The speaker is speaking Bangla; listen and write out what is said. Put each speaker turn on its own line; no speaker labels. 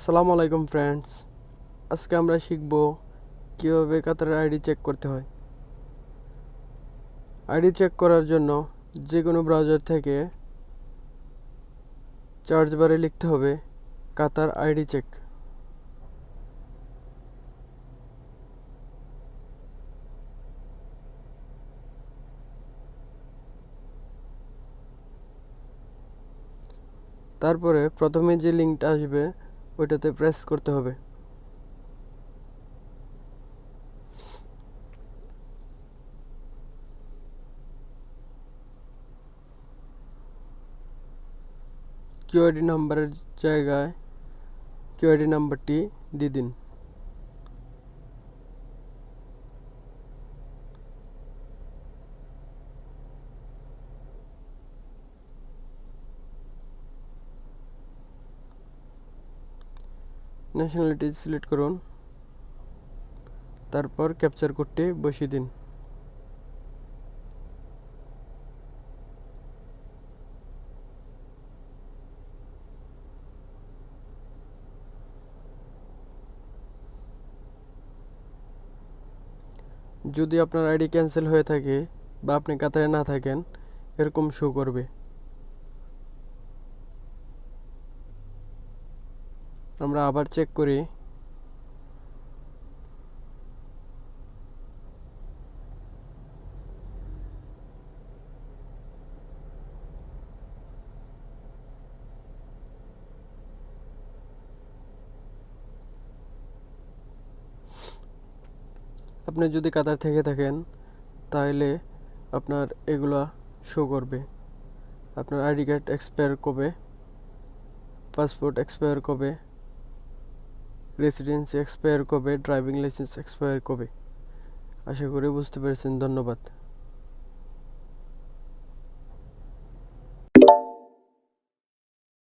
আসসালামু আলাইকুম ফ্রেন্ডস আজকে আমরা শিখব কীভাবে কাতারের আইডি চেক করতে হয়। আইডি চেক করার জন্য যে কোনো ব্রাউজার থেকে চার্জ বারে লিখতে হবে কাতার আইডি চেক তারপরে প্রথমে যে লিঙ্কটা আসবে ওইটাতে প্রেস করতে হবে। কিউআইডি নাম্বারের জায়গায় কিউআইডি নাম্বারটি দিয়ে দিন। ন্যাশনালিটি সিলেক্ট করুন। তারপর ক্যাপচার কোডটি বসিয়ে দিন। যদি আপনার আইডি ক্যান্সেল হয়ে থাকে বা আপনি কাতারে না থাকেন, এরকম শো করবে। আমরা আবার চেক করি। আপনি যদি কাতার থেকে থাকেন, তাহলে আপনার এগুলা শো করবে। আপনার আইডি কার্ড এক্সপায়ার কবে? পাসপোর্ট এক্সপায়ার কবে? রেসিডেন্সি এক্সপায়ার কবে ড্রাইভিং লাইসেন্স এক্সপায়ার কবে? আশা করি বুঝতে পেরেছেন ধন্যবাদ।